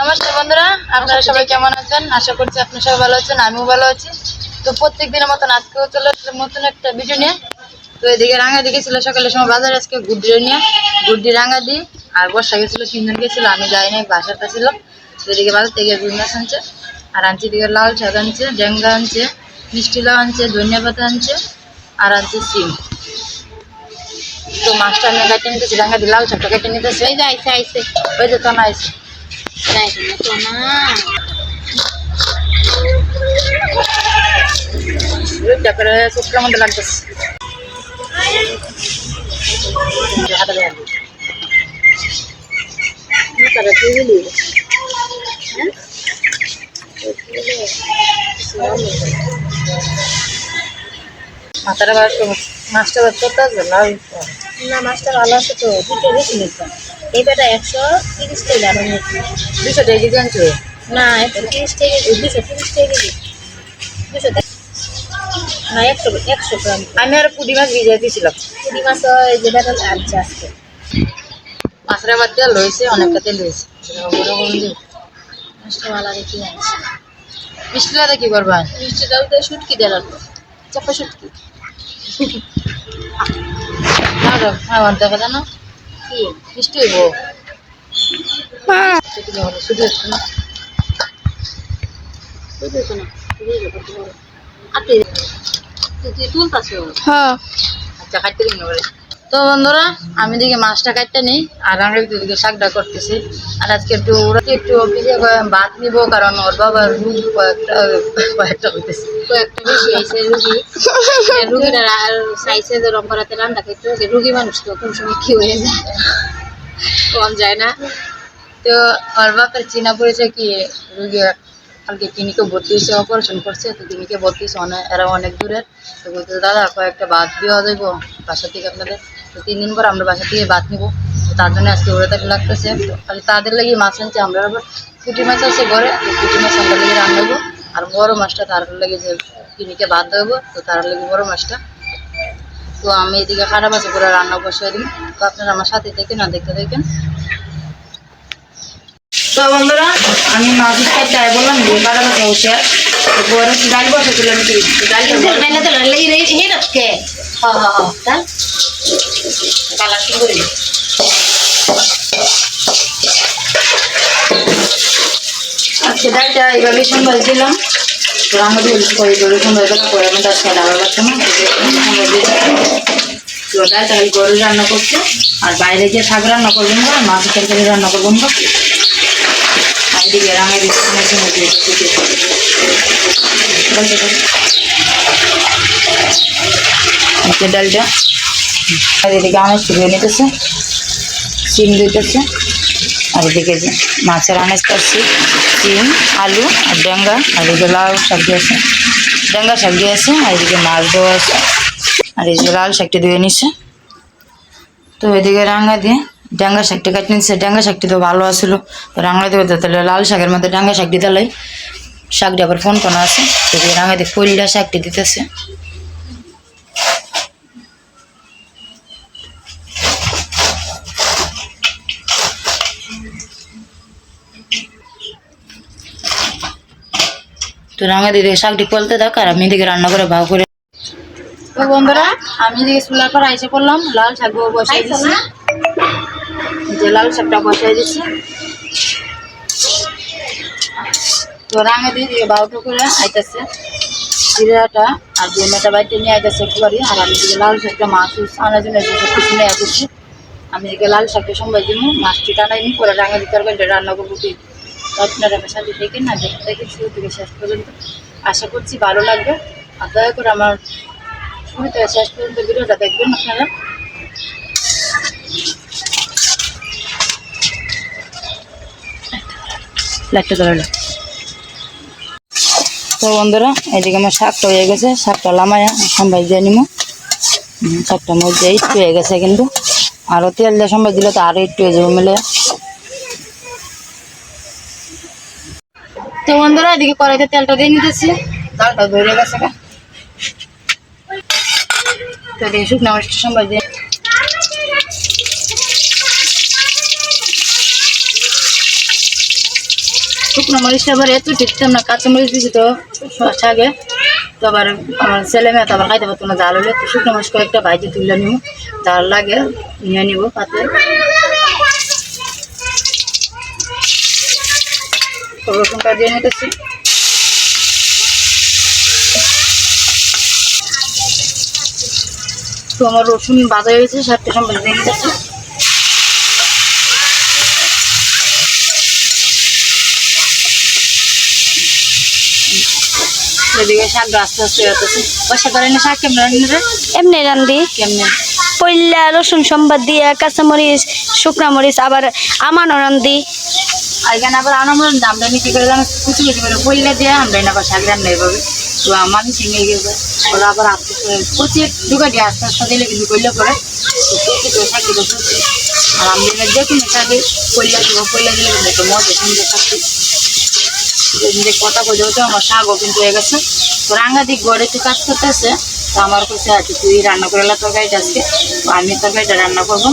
নমস্কার বন্ধুরা, আপনারা সবাই কেমন আছেন? আশা করছি আপনি সবাই ভালো আছেন, আমিও ভালো আছি। তো প্রত্যেক দিনের মতন আজকেও চলে আসলাম নতুন একটা ভিডিও নিয়ে। তো এদিকে রাঙা দিকে ছিল সকালের সময় বাজারে, আজকে গুড্ডি নিয়ে। গুড্ডি, রাঙা দি, আর বর্ষা গেছিল তিনজন গেছিল, আমি যাই নাই বাসাটা ছিল। তো এদিকে বাজার থেকে রুই আনছে, আর আনছে দিকে লাল শাক আনছে ডেঙ্গা আনছে, মিষ্টি লাউ আনছে, ধনিয়া পাতা আনছে, আর আনছে সিম। তো মাছটা আমি কেটে নিতেছি রাঙা দি লাল শাকটা কেটে নিতেছে এই যে আইসে আইসে ওই যে তোনা আইছে নাই তো না রুইটা করে শুক্র মধ্যে লাগতেছে হাতে দেওয়া মাথাটা বার মাছটা বার করতে আসবে লাল না মাছটা ভালো আছে তো দুটো বেশি নিতাম এই বেটা একশো তিরিশ টাকা আর দুশো টাকা কেজি আনছো? না একশো তিরিশ টাকা দুশো তিরিশ টাকা কেজি। দুশো না একশো একশো গ্রাম। আমি আর পুঁটি মাছ ভিজিয়ে দিয়েছিলাম। কুড়ি মাছ যে বেটা আনছে আজকে মাছের আবার তেল রয়েছে অনেকটা তেল রয়েছে। মাছটা ভালো দেখি আনছে মিষ্টি লাদা কি করবা? মিষ্টিটাও তো শুটকি দিলাম চাপা শুটকি। হ্যাঁ দেখা জানো? কি? মিষ্টি হইব? শুধু না। শুধু না। তুই তুই তুলতাছ হ্যাঁ। আচ্ছা কাটতে দিন বলে তো বন্ধুরা, আমি দিকে মাছটা কাটতে নিই, আর আমরা দিকে শাকটা করতেছি। আর আজকে একটু ওরা একটু অফিসে ভাত নিবো, কারণ ওর বাবা রুগী কয়েকটা কয়েকটা হইতেছে। কয়েকটা বেশি আইসে রুগী। রুগীরা চাইছে যে রং করাতে রান্না খেতে রুগী মানুষ তো কোন সময় কি হয়ে যায়? কম যায় না। তো ওর বাপের চিনা পরিচয় কি? রুগী কালকে ক্লিনিকে ভর্তি হয়েছে অপারেশন করছে, তো ক্লিনিকে ভর্তি হয়েছে অনেক এরা অনেক দূরের। তো বলতে দাদা, কয়েকটা ভাত দেওয়া যাইবো বাসা থেকে আপনাদের। তো তিন দিন পর আমরা বাসা থেকে বাদ নিবো। তার জন্য আজকে ওরা তাকে লাগতেছে। তো খালি তাদের লাগি মাছ আনছে, আমরা আবার পুঁটি মাছ আছে ঘরে পুঁটি মাছ আমরা লেগে রান্নাবো আর বড় মাছটা তার লাগে যে ক্লিনিকে ভাত দেবো তো তার লাগে বড় মাছটা। তো আমি এদিকে খারাপ আছে করে রান্না বসিয়ে দিই তো আপনারা আমার সাথে দেখেন না দেখতে দেখেন তো বন্ধুরা, আমি মাছ খাইতে আই বললাম, যে বারো বসে। বড় ডাল বসে তুলে আমি ডাল হ্যাঁ হ্যাঁ হ্যাঁ। ডাল কালার সুন্দর আজকে ডালটা এইভাবে সম্বাল দিলাম। তো আমাদের করে গরু দিলাম করে আমি তার না সম্বাল দিলাম। তো ডালটা গরু রান্না করছে। আর বাইরে গিয়ে শাক রান্না করবেন না মাছের তরকারি রান্না করবেন না এদিকে দিচ্ছে। মধ্যে আচ্ছা ডালটা। আর এদিকে আনাজ ধুয়ে নিতেছে সিম দিতেছে, আর এদিকে মাছের আনাজ করছি সিম আলু, আর ডেঙ্গা, আর এদিকে লাল শাক দিয়েছে ডেঙ্গা শাক দিয়েছে আর এদিকে মাছ দেওয়া আছে। আর যে লাল শাকটি ধুয়ে নিচ্ছে তো এদিকে রাঙা দিয়ে ডাঙ্গা শাকটি কাটে নিচ্ছে ডাঙ্গা শাকটি তো ভালো আছিল। তো রাঙা দেবে তাহলে লাল শাকের মধ্যে ডাঙ্গা শাকটি দিলে শাকটি আবার ফোন কোনো আছে? এদিকে রাঙা দিয়ে কইলা শাকটি দিতেছে। তো রাঙা দিদি শাকটি কলতে থাক আর আমি এদিকে রান্না করে ভাগ করে তো বন্ধুরা আমি এদিকে চুলার পর আইসে পড়লাম লাল শাক বসাই দিচ্ছি যে লাল শাকটা বসাই দিচ্ছি তো রাঙে দিয়ে দিয়ে বাউটো করে আইতেছে। জিরাটা আর ধনিয়াটা বাইতে নিয়ে আইতেছে একবারই আর আমি দিকে লাল শাকটা মাছ আনার জন্য কিছু নিয়ে আসছি আমি এদিকে লাল শাকটা সম্বাই দিব মাছটি টানাই নি পরে রাঙা দিয়ে তরকারিটা রান্না করব কি? আপনারা আমার সাথে দেখেন না দেখতে দেখেন শুরু থেকে শেষ পর্যন্ত। আশা করছি ভালো লাগবে। আর দয়া করে আমার শুরু থেকে শেষ পর্যন্ত ভিডিওটা দেখবেন আপনারা। লাইটটা তো বন্ধুরা, এদিকে আমার শাকটা হয়ে গেছে। শাকটা লামায়া সম্বাই দিয়ে নিমো। শাকটা মধ্যে একটু হয়ে গেছে কিন্তু। আরও তেল দিয়ে সম্বাই দিলে তো আরও একটু হয়ে যাবে মিলে। তো বন্ধুরা এদিকে কড়াইতে তেলটা দিয়ে নিতেছি। চালটা ধরে গেছে শুকনো মরিচটা সম্ভব দিয়ে শুকনো মরিচটা আবার এত ঠিকতাম না কাঁচা মরিচ দিছি তো আগে। তো আমার ছেলে মেয়ে তো আবার খাইতে পারতো না জাল হলে শুকনো মরিচ কয়েকটা ভাইতে তুলে নিব জাল লাগে নিয়ে নিব পাতে। তো রসুনটা দিয়ে নিতেছি। তো আমার রসুন বাজা হয়ে গেছে সাতটা সম্পর্কে দিয়ে নিতেছি। এদিকে শাক আস্তে আস্তে হতেছে বসে করেন শাক কেমন রান্না এমনি রান্ধি কেমনে? পইলা রসুন সম্বাদ দিয়া কাঁচামরিচ শুকনা মরিচ আবার আমানো রান্ধি এখানে আবার আমরা কি করে জানো, কুচি কুচি করে পইলে দিয়ে আমরা না আবার শাক রান্না এভাবে তো আমার সিঙ্গে গেছে ওরা আবার আস্তে কুচি ঢুকা দিয়ে আস্তে আস্তে দিলে কিন্তু করলে পরে করে শাক দিলে আর আমরা যে কোনো শাকে পইলে দিব পইলে দিলে কিন্তু মজা, সুন্দর থাকছে যে কথা কই যেহেতু আমার শাকও কিন্তু হয়ে গেছে। তো রাঙা দিক ঘরে একটু কাজ করতেছে, তো আমার কাছে আছে তুই রান্না করে তরকারিটা আজকে। তো আমি তরকারিটা রান্না করব।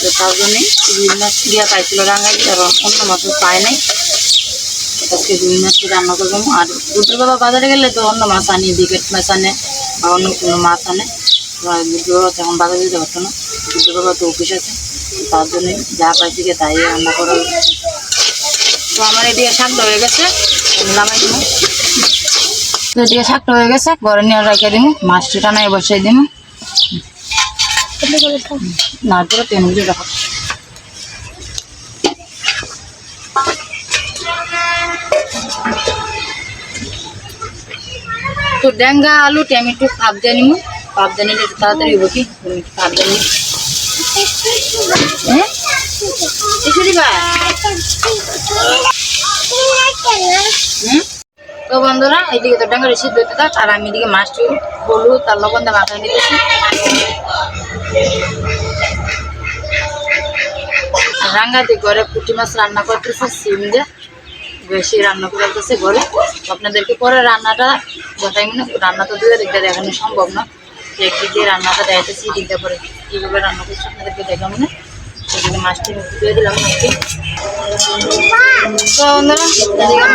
তো তার জন্যে রুই মাছ দিয়া পাইছিল রাঙাই আর অন্য মাছ পায় নাই। আজকে রুই মাছ রান্না করব। আর দুটোর বাবা বাজারে গেলে তো অন্য মাছ আনি, বিকেট মাছ আনে বা অন্য কোনো মাছ আনে। দুটো বাবা তেমন বাজারে যেতে পারতো না। দুটোর বাবা তো অফিস আছে, তার জন্যে যা পাইছি তাই রান্না করা তো আমার এদিকে শাকটা হয়ে গেছে নামাই দিব। এদিকে শাকটা হয়ে গেছে, ঘরে নিয়ে রেখে দিব, মাছটা টানায় বসাই দিব। না করে তেমন দিয়ে রাখো তো ডেঙ্গা, আলু, টমেটো নিব ভাপ দিয়ে নিলে তাড়াতাড়ি হব কি? একটু ভাপ হ্যাঁ? তো বন্ধুরা, এইদিকে তো ডাঙ্গারে সিদ্ধ হতে থাক, আর আমি এদিকে মাছটি হলুদ তার লবণ দিয়ে মাথায় নিতেছি। রাঙ্গাতে ঘরে পুঁটি মাছ রান্না করতেছে, সিম দিয়ে। বেশি রান্না করতেছে ঘরে। আপনাদেরকে পরে রান্নাটা যথাই মনে, রান্না তো দুই দিকটা দেখানো সম্ভব না। একদিক দিয়ে রান্নাটা দেখাইতেছি দিকটা পরে কীভাবে রান্না করছি আপনাদেরকে দেখাবো না সেদিকে মাছটি দিয়ে দিলাম তো বন্ধুরা এদিকে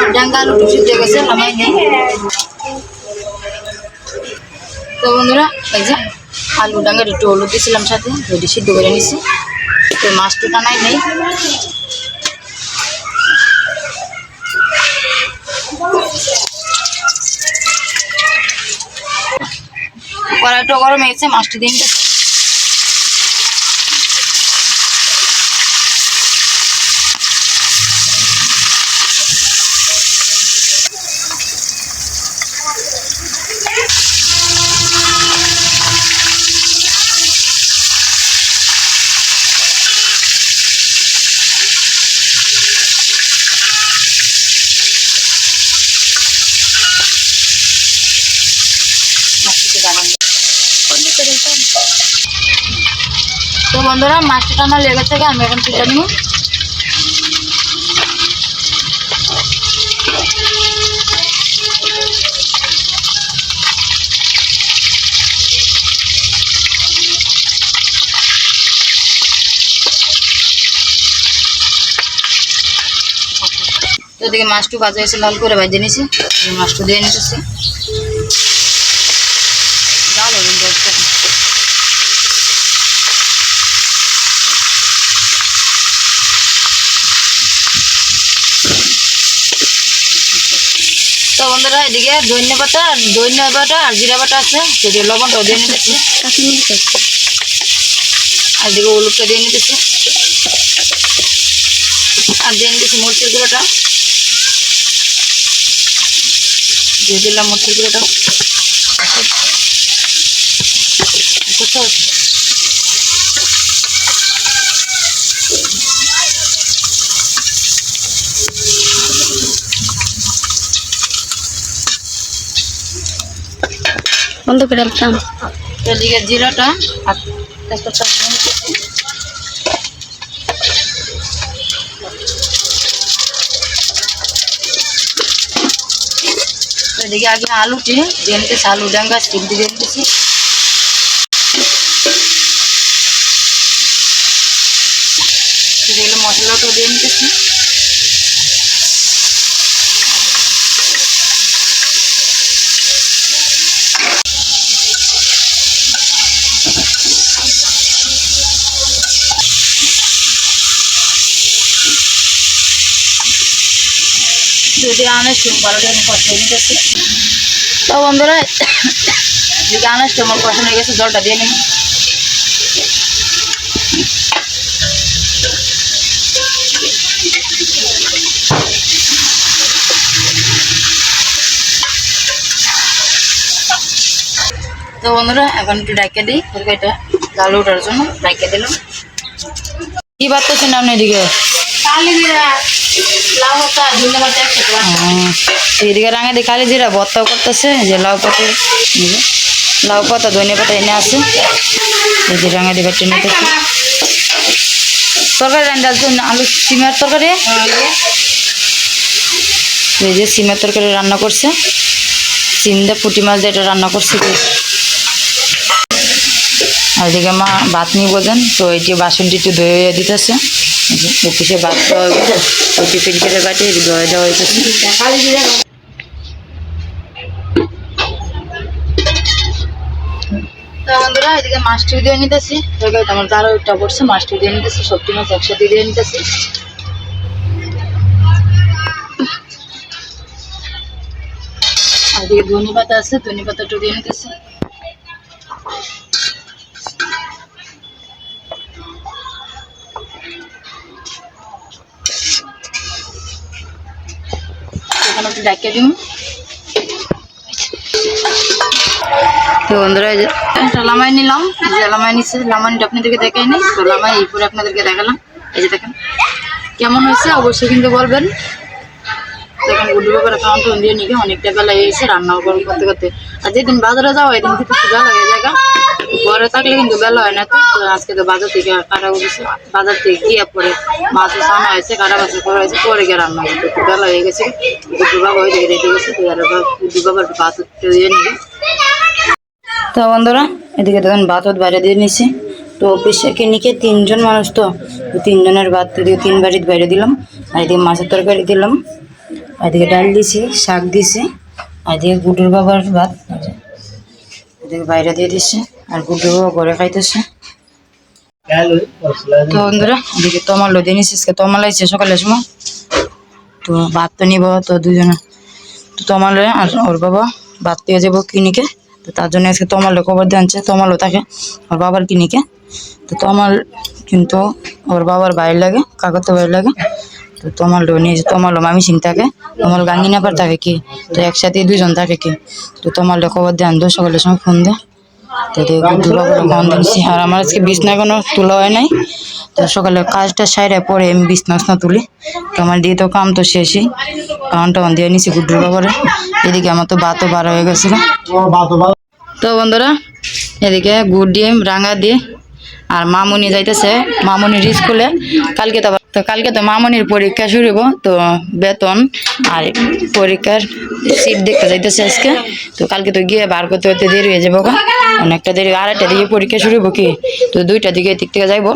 তো বন্ধুরা, এই যে আলু ডাঙ্গের একটু হলুদ দিয়েছিলাম সাথে, ওইটি সিদ্ধ করে নিছি। তো মাছটা টানাই নেই। কড়াইটা গরম হয়েছে, মাছটি দিন বন্ধুরা মাছটা টানা লেগে থেকে, আমি এখন তুলে নিব। তো এদিকে মাছটু ভাজা হয়েছে, লাল করে নিছি এই মাছটু দিয়ে নিতেছি জাল হবে কিন্তু একটা। তো বন্ধুরা, এদিকে ধন্য পাতা আর ধন্য পাতা আর জিরা পাতা আছে। যদি লবণটাও দিয়ে নিতেছি। আর এদিকে হলুদটা দিয়ে নিতেছি। আর দিয়ে নিতেছি মরচের গুঁড়োটা। দিয়ে দিলাম মরচের গুঁড়োটা। বন্ধ করে রাখতাম এদিকে জিরাটা আর তেজপাতা এদিকে আগে আলুটি দিয়ে নিতেছি আলু ডাঙ্গা স্টিম দিয়ে নিতেছি মশলাটাও দিয়ে নিতেছি তো বন্ধুরা আমার কষানো হয়ে গেছে, জলটা দিয়ে তো বন্ধুরা, এখন একটু ডাইকে দিই তরকারিটা ডাল ওঠার জন্য, ডাইকে দিলাম। কি বাড়তেছেন আপনি এদিকে? এদিকে রাঙা দিয়ে কালি জিরা ভর্তাও করতেছে যে লাউ পাতা লাউ পাতা ধনে পাতা এনে আছে। এই যে রাঙা বাটি নিতেছে তরকারি রান্না ডালছেন আলু সিমের তরকারি? এই যে সিমের তরকারি রান্না করছে। সিম দিয়ে পুঁটি মাছ দিয়ে এটা রান্না করছে আর এদিকে মা ভাত নিয়ে বোঝেন তো যে বাসনটি একটু ধুয়ে দিতেছে। অফিসে ভাত দেওয়া হয়েছে কাটে ধুয়ে দেওয়া হয়েছে এদিকে মাছটি দিয়ে নিতেছি। আমার একটা পড়ছে দিয়ে নিতেছি মাছ একসাথে দিয়ে এদিকে পাতা আছে ধনে পাতাটা দিয়ে নিতেছি। এখানে একটু তো একটা নিলাম। যে নিচ্ছে, লামাইটা আপনাদেরকে এই পরে আপনাদেরকে দেখালাম। এই যে দেখেন, কেমন হয়েছে অবশ্যই কিন্তু বলবেন। দিয়ে অনেকটা এসে রান্না করতে করতে। আর যেদিন বাজারে যাওয়া এদিন কিন্তু বেলা হয়ে যায় ঘরে থাকলে কিন্তু বেলা হয় না তো। আজকে তো বাজার থেকে কাটা উঠেছে বাজার থেকে গিয়ে পরে মাছ সানা হয়েছে, কাটা বাছা করা হয়েছে, পরে গিয়ে রান্না করতে একটু বেলা হয়ে গেছে। গুড্ডু বাবা দিকে রেখে গেছে, তো আর বাবার ভাত দিয়ে নিবে। তো বন্ধুরা, এদিকে দেখুন, ভাত বাইরে দিয়ে নিছি তো অফিসে নিকে তিনজন মানুষ তো। তিনজনের ভাত এদিকে তিন বাড়ির বাইরে দিলাম, আর এদিকে মাছের তরকারি দিলাম। আর এদিকে ডাল দিছি শাক দিছি আর এদিকে গুটুর বাবার ভাত। এদিকে বাইরে দিয়ে দিচ্ছে আর বাবা ঘরে খাইতেছে। তো বন্ধুরা এদিকে তোমার লো দিয়ে নিছিস তোমার লাগছে সকালের সময় তো ভাত তো নিব তো দুজনে তো তোমালে আর ওর বাবা ভাত দিয়ে যাব কিনিকে। তো তার জন্য আজকে তোমালে খবর দিয়ে আনছে তোমালও থাকে ওর বাবার কিনিকে। তো তোমাল কিন্তু ওর বাবার বাইরে লাগে কাকর তো বাইরে লাগে। তো তোমালও নিয়ে তোমালও মামি সিং থাকে তোমাল গাঙ্গিনাপার থাকে কি? তো একসাথে দুজন থাকে কি? তো তোমালে খবর দিয়ে আনতো সকালের সময় ফোন দে। তো আমার আজকে তোলা হয় নাই। তো সকালে কাজটা সাইডে তুলি। তো আমার দিয়ে তো কাম তো দিয়ে নিছি এদিকে আমার তো বার হয়ে তো বন্ধুরা, এদিকে গুড় দিয়ে, রাঙা দিয়ে, আর মামুনি যাইতেছে। মামুনির স্কুলে। কালকে তো তো কালকে তো মামুনির পরীক্ষা শুরু হইব, তো বেতন আর পরীক্ষার সিট দেখতে যাইতেছে আজকে। তো কালকে তো গিয়ে বার করতে করতে দেরি হয়ে যাব। অনেকটা দেরি, আড়াইটা দিকে পরীক্ষা শুরু হইব কি? তো দুইটা দিকে এদিক থেকে যাইবো।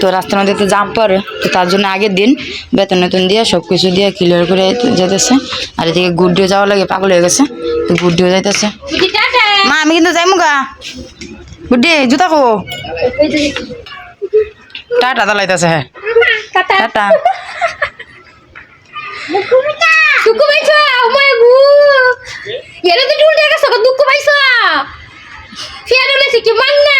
তো রাস্তার মধ্যে তো জাম পরে তো তার জন্য আগের দিন বেতন বেতন দিয়ে সব কিছু দিয়ে ক্লিয়ার করে যেতেছে আর এদিকে গুড্ডিও যাওয়া লাগে পাগল হয়ে গেছে, তো গুড্ডিও যাইতেছে। মা, আমি কিন্তু যাইমু গা। বুদ্ধি জুতা কো। টাটা দালাইতেছে হ্যাঁ। টাটা দুঃখ পাইছ আমায় গু এর তো টুল দেখা সব দুঃখ পাইছ ফিয়ার হলে কি মান না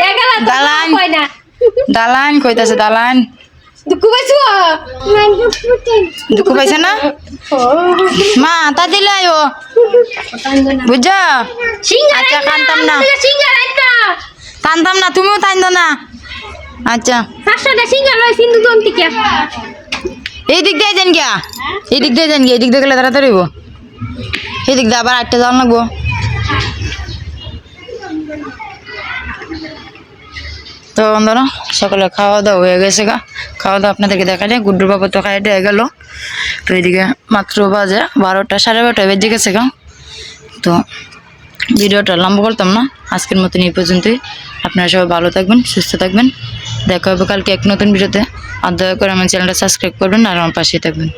দেখালা তো দালান। কই না দালান কইতাছে দালান দুঃখ পাইছ দুঃখ পাইছে না মা তা দিলে আয়ো বুঝছ? আচ্ছা, কানতাম না। টানতাম না তুমিও টানতো না। আচ্ছা। হয় এই দিক দিয়ে যান গিয়া। এই দিক দিয়ে যান গিয়া এই দিক দিয়ে গেলে তাড়াতাড়ি হইব। এই দিক দিয়ে আবার আটটা যাওয়া লাগবো। তো বন্ধুরা সকালে খাওয়া দাওয়া হয়ে গেছে গা। খাওয়া দাওয়া আপনাদেরকে দেখালে গুড্ডুর বাবা তো খাই দিয়ে গেল। তো এদিকে মাত্র বাজে বারোটা, সাড়ে বারোটা বেজে গেছে গা। তো ভিডিওটা লম্বা করতাম না, আজকের মতন এই পর্যন্তই। আপনারা সবাই ভালো থাকবেন, সুস্থ থাকবেন। দেখা হবে কালকে এক নতুন ভিডিওতে। আর দয়া করে আমার চ্যানেলটা সাবস্ক্রাইব করবেন আর আমার পাশে থাকবেন।